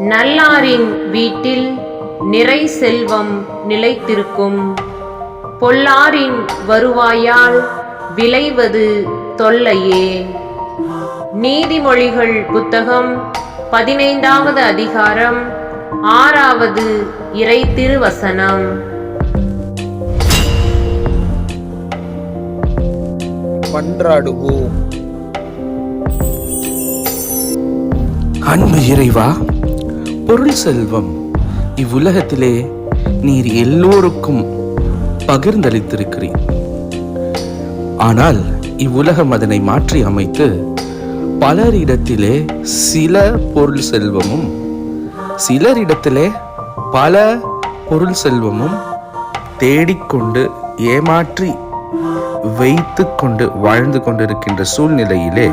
நல்லாரின் வீட்டில் நிறை செல்வம் நிலைத்திருக்கும். பொல்லாரின் வருவாயால் விளைவது தொல்லையே. நீதிமொழிகள் புத்தகம் பதினைந்தாவது அதிகாரம் ஆறாவது இறை திருவசனம். அன்பு இறைவா பொருள் செல்வம் இவ்வுலகத்திலே நீர் எல்லோருக்கும் பகிர்ந்தளித்திருக்கிறீர். ஆனால் இவ்வுலகம் அதனை மாற்றி அமைத்து பலரிடத்திலே சில பொருள் செல்வமும் சிலரிடத்திலே பல பொருள் செல்வமும் தேடிக்கொண்டு ஏமாற்றி வைத்து கொண்டு வாழ்ந்து கொண்டிருக்கின்ற சூழ்நிலையிலே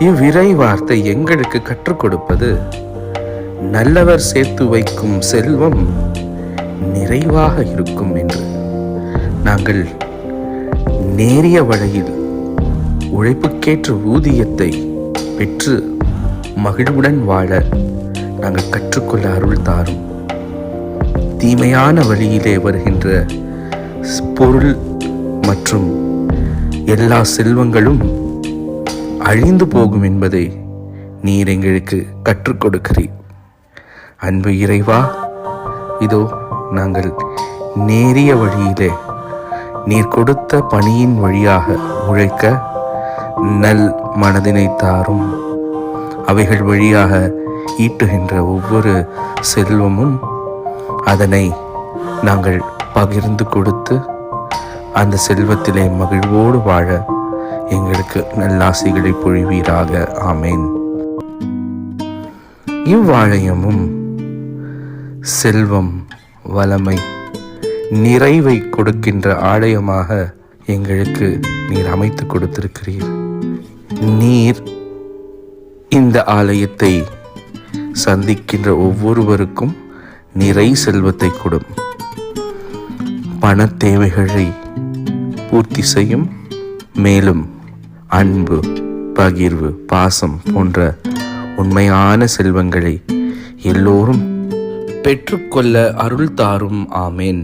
இவ்விரை வார்த்தை எங்களுக்கு கற்றுக் கொடுப்பது நல்லவர் சேர்த்து வைக்கும் செல்வம் நிறைவாக இருக்கும் என்று. நாங்கள் நேரிய வழியில் உழைப்புக்கேற்ற ஊதியத்தை பெற்று மகிழ்வுடன் வாழ நாங்கள் கற்றுக்கொள்ள அருள் தாரும். தீமையான வழியிலே வருகின்ற பொருள் மற்றும் எல்லா செல்வங்களும் அழிந்து போகும் என்பதை நீர் எங்களுக்கு கற்றுக் கொடுக்கிறீர். அன்பு இறைவா இதோ நாங்கள் நேரிய வழியிலே நீர் கொடுத்த பணியின் வழியாக உழைக்க நல் மனதினை தாரும். அவைகள் வழியாக ஈட்டுகின்ற ஒவ்வொரு செல்வமும் அதனை நாங்கள் பகிர்ந்து கொடுத்து அந்த செல்வத்திலே மகிழ்வோடு வாழ எங்களுக்கு நல்லாசிகளை பொழிவீராக. ஆமேன். இவ்வாழையமும் செல்வம் வளமை நிறைவை கொடுக்கின்ற ஆலயமாக எங்களுக்கு நீர் அமைத்து கொடுத்திருக்கிறீர். நீர் இந்த ஆலயத்தை சந்திக்கின்ற ஒவ்வொருவருக்கும் நிறை செல்வத்தை கொடும். பண தேவைகளை பூர்த்தி செய்யும் மேலும் அன்பு பகிர்வு பாசம் போன்ற உண்மையான செல்வங்களை எல்லோரும் பெற்றுக்கொள்ள அருள் தாரும் ஆமேன்.